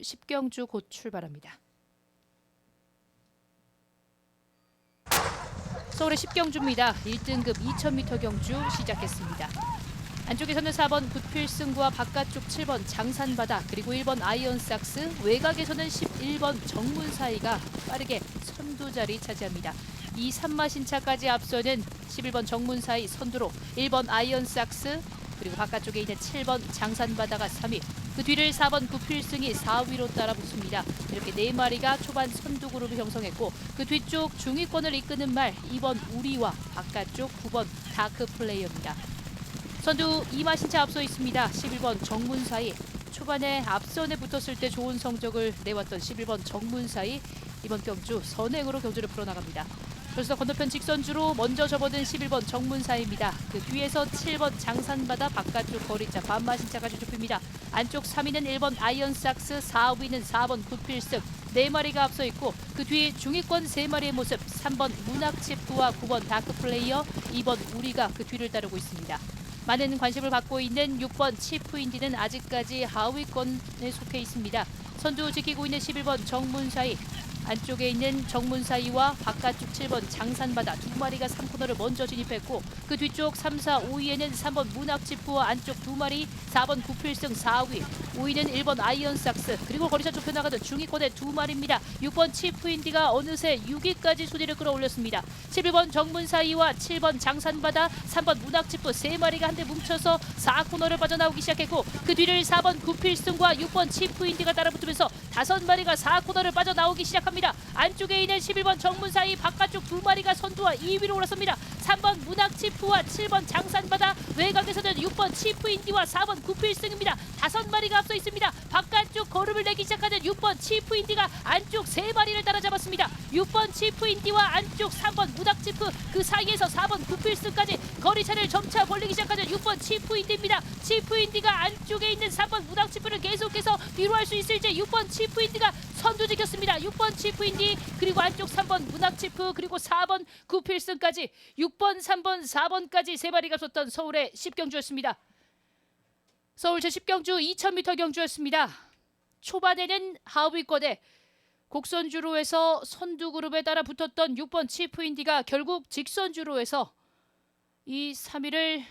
서울 10경주 곧 출발합니다. 서울의 10경주입니다. 1등급 2000m 경주 시작했습니다. 안쪽에서는 4번 굿필승과 바깥쪽 7번 장산바다 그리고 1번 아이언삭스 외곽에서는 11번 정문 사이가 빠르게 선두 자리 차지합니다. 이 산마신차까지 앞서는 11번 정문 사이 선두로 1번 아이언삭스 그리고 바깥쪽에 있는 7번 장산바다가 3위 그 뒤를 4번 구필승이 4위로 따라붙습니다. 이렇게 네 마리가 초반 선두 그룹을 형성했고 그 뒤쪽 중위권을 이끄는 말 2번 우리와 바깥쪽 9번 다크 플레이어입니다. 선두 이마신차 앞서 있습니다. 11번 정문사이 초반에 앞선에 붙었을 때 좋은 성적을 내왔던 11번 정문사이 이번 경주 선행으로 경주를 풀어나갑니다. 그래서 건너편 직선주로 먼저 접어든 11번 정문사입니다. 그 뒤에서 7번 장산바다 바깥쪽 거리차 반마신차까지 좁힙니다. 안쪽 3위는 1번 아이언삭스, 4위는 4번 굿필승 네 마리가 앞서 있고 그 뒤에 중위권 세 마리의 모습 3번 문학치프와 9번 다크플레이어, 2번 우리가 그 뒤를 따르고 있습니다. 많은 관심을 받고 있는 6번 치프인디는 아직까지 하위권에 속해 있습니다. 선두 지키고 있는 11번 정문사이 안쪽에 있는 정문사이와 바깥쪽 7번 장산바다 두 마리가 3코너를 먼저 진입했고 그 뒤쪽 3, 4, 5위에는 3번 문학치프와 안쪽 두 마리 4번 구필승 4위 5위는 1번 아이언삭스 그리고 거리차 좁혀 나가던 중위권의 두 마리입니다. 6번 치프인디가 어느새 6위까지 순위를 끌어올렸습니다. 11번 정문사이와 7번 장산바다 3번 문학치프 세 마리가 한데 뭉쳐서 4코너를 빠져나오기 시작했고 그 뒤를 4번 구필승과 6번 치프인디가 따라붙으면서 다섯 마리가 4코너를 빠져나오기 시작합니다. 안쪽에 있는 11번 정문 사이 바깥쪽 두 마리가 선두와 2위로 올라섭니다. 3번 문학 치프와 7번 장산바다 외곽에서는 6번 치프 인디와 4번 구필승입니다. 다섯 마리가 앞서 있습니다. 바깥쪽 걸음을 내기 시작하는 6번 치프 인디가 안쪽 세 마리를 따라잡았습니다. 6번 치프 인디와 안쪽 3번 문학 치프 그 사이에서 4번 구필승까지 거리차를 점차 벌리기 시작하는 6번 치프 인디입니다. 치프 인디가 안쪽에 있는 3번 문학 치프를 계속해서 뒤로 할 수 있을지 6번 치프 인디가 선두 지켰습니다. 6번 치프 인디 그리고 안쪽 3번 문학 치프 그리고 4번 구필승까지 6번, 3번, 4번까지 세 마리가 섰던 서울의 10경주였습니다. 서울 제10경주 2000m 경주였습니다. 초반에는 하위권에 곡선주로에서 선두 그룹에 따라 붙었던 6번 치프인디가 결국 직선주로에서 이 3위를